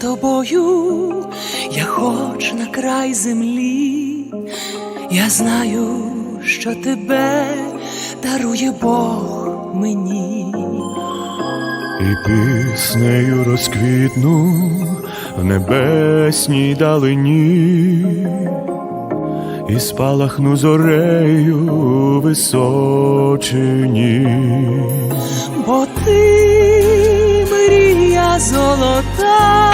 тобою, я хоч на край землі, я знаю, що тебе дарує Бог мені. І піснею розквітну в небесній далині, і спалахну зорею височині. Бо ти мрія золота,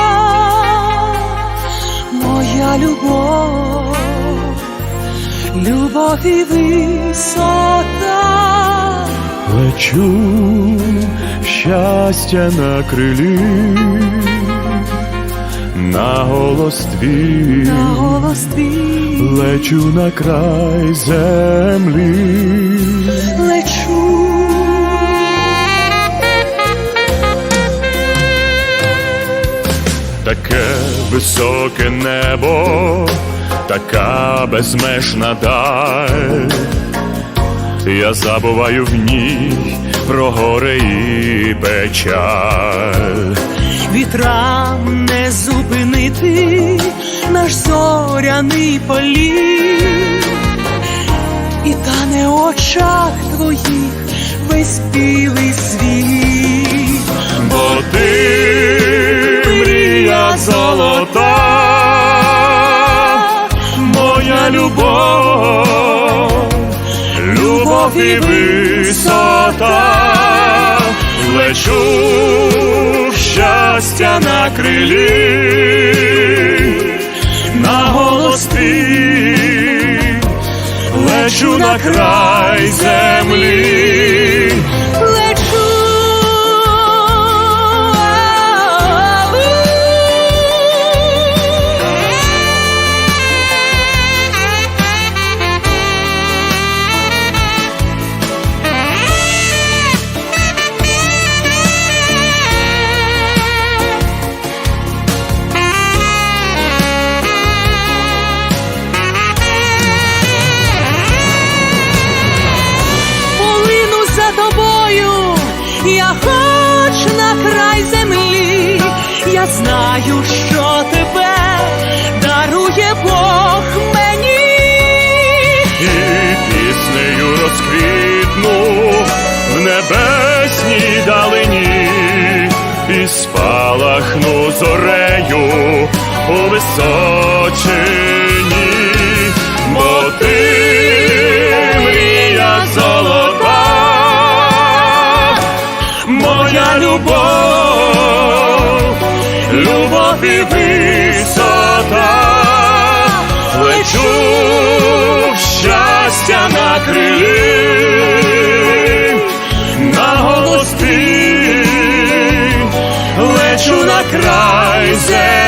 моя любов, любов і висота. Лечу щастя на крилі, на голос твій, На голос твій лечу на край землі. Високе небо, така безмежна даль. Я забуваю в ній про горе і печаль. Вітрам не зупинити наш зоряний політ, і тане в очах твоїх весь білий світ. Любов і висота, лечу щастя на крилі, на голос лечу на край землі. Хоч на край землі, я знаю, що тебе дарує Бог мені. і піснею розквітну в небесній далині, і спалахну зорею у височині, любов, любов і висота, лечу щастя на крилі, на голос лечу на край землі.